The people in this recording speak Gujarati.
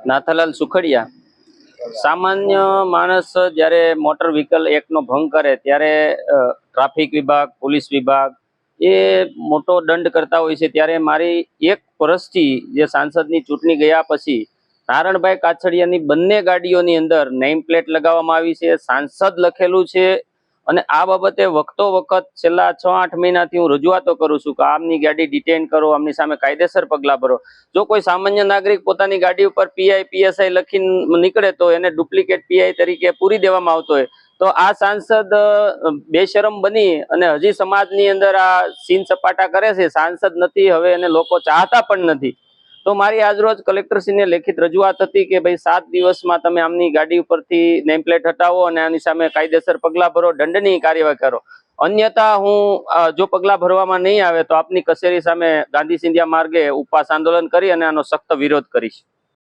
નાથાલાલ સુખડિયા. સામાન્ય માણસ જ્યારે મોટર વ્હીકલ એક્ટનો ભંગ કરે ત્યારે ટ્રાફિક વિભાગ, પોલીસ વિભાગ એ મોટો દંડ કરતા હોય છે. ત્યારે મારી એક વર્ષથી જે સાંસદની ચૂંટણી ગયા પછી નારણભાઈ કાછડિયાની બંને ગાડીઓની અંદર નેમ પ્લેટ લગાવવામાં આવી છે. સાંસદ લખેલું છે અને આ બાબતે વખતો વખત છેલ્લા છ, આઠ મહિનાથી હું રજૂઆતો કરું છું કે આમની ગાડી ડિટેન કરો, આમની સામે કાયદેસર પગલાં ભરો. જો કોઈ સામાન્ય નાગરિક પોતાની ગાડી ઉપર પીઆઈ પીએસઆઈ લખીને નીકળે તો એને ડુપ્લિકેટ પીઆઈ તરીકે પૂરી દેવામાં આવતો હોય. તો આ સાંસદ બેશરમ બની અને હજી સમાજની અંદર આ સીન સપાટા કરે છે. સાંસદ નથી, હવે એને લોકો ચાહતા પણ નથી. તો મારી આજરોજ કલેક્ટરશ્રીને લેખિત રજૂઆત હતી કે ભાઈ, સાત દિવસમાં તમે આમની ગાડી ઉપરથી નેમ પ્લેટ હટાવો અને આની સામે કાયદેસર પગલાં ભરો, દંડની કાર્યવાહી કરો. અન્યથા હું જો પગલાં ભરવામાં નહીં આવે તો આપની કચેરી સામે ગાંધી સિંધિયા માર્ગે ઉપવાસ આંદોલન કરી અને આનો સખ્ત વિરોધ કરીશ.